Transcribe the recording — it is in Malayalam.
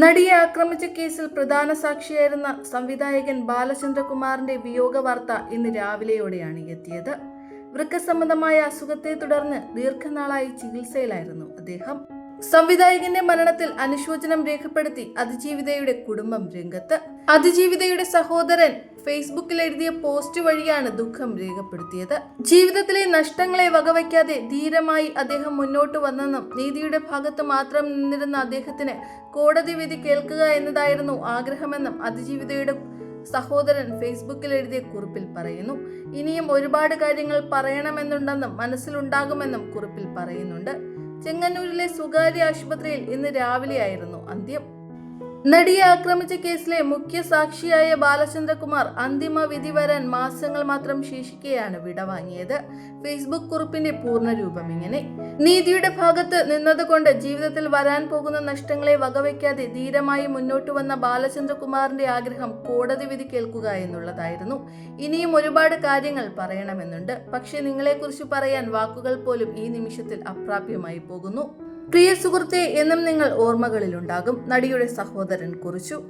നടിയെ ആക്രമിച്ച കേസിൽ പ്രധാന സാക്ഷിയായിരുന്ന സംവിധായകൻ ബാലചന്ദ്രകുമാറിന്റെ വിയോഗ വാർത്ത ഇന്ന് രാവിലെയോടെയാണ് എത്തിയത്. വൃക്കസംബന്ധമായ അസുഖത്തെ തുടർന്ന് ദീർഘനാളായി ചികിത്സയിലായിരുന്നു അദ്ദേഹം. സംവിധായകന്റെ മരണത്തിൽ അനുശോചനം രേഖപ്പെടുത്തി അതിജീവിതയുടെ കുടുംബം രംഗത്ത്. അതിജീവിതയുടെ സഹോദരൻ ഫേസ്ബുക്കിൽ എഴുതിയ പോസ്റ്റ് വഴിയാണ് ദുഃഖം രേഖപ്പെടുത്തിയത്. ജീവിതത്തിലെ നഷ്ടങ്ങളെ വകവയ്ക്കാതെ ധീരമായി അദ്ദേഹം മുന്നോട്ട് വന്നെന്നും നീതിയുടെ ഭാഗത്ത് മാത്രം നിന്നിരുന്ന അദ്ദേഹത്തിന് കോടതി വിധി കേൾക്കുക എന്നതായിരുന്നു ആഗ്രഹമെന്നും അതിജീവിതയുടെ സഹോദരൻ ഫേസ്ബുക്കിൽ എഴുതിയ കുറിപ്പിൽ പറയുന്നു. ഇനിയും ഒരുപാട് കാര്യങ്ങൾ പറയണമെന്നുണ്ടെന്നും മനസ്സിലുണ്ടാകുമെന്നും കുറിപ്പിൽ പറയുന്നുണ്ട്. ചെങ്ങന്നൂരിലെ സ്വകാര്യ ആശുപത്രിയിൽ ഇന്ന് രാവിലെയായിരുന്നു അന്ത്യം. നടിയെ ആക്രമിച്ച കേസിലെ മുഖ്യ സാക്ഷിയായ ബാലചന്ദ്രകുമാർ അന്തിമ വിധി വരാൻ മാസങ്ങൾ മാത്രം ശേഷിക്കെയാണ് വിടവാങ്ങിയത് ഫേസ്ബുക്ക് കുറിപ്പിന്റെ പൂർണരൂപം ഇങ്ങനെ. നീതിയുടെ ഭാഗത്ത് നിന്നതുകൊണ്ട് ജീവിതത്തിൽ വരാൻ പോകുന്ന നഷ്ടങ്ങളെ വകവയ്ക്കാതെ ധീരമായി മുന്നോട്ട് വന്ന ബാലചന്ദ്രകുമാറിന്റെ ആഗ്രഹം കോടതി വിധി കേൾക്കുക എന്നുള്ളതായിരുന്നു. ഇനിയും ഒരുപാട് കാര്യങ്ങൾ പറയണമെന്നുണ്ട്. പക്ഷേ നിങ്ങളെക്കുറിച്ച് പറയാൻ വാക്കുകൾ പോലും ഈ നിമിഷത്തിൽ അപ്രാപ്യമായി പോകുന്നു. പ്രിയ സുഹൃത്തെ എന്നും നിങ്ങൾ ഓർമ്മകളിലുണ്ടാകും. നടിയുടെ സഹോദരൻ കുറിച്ചു.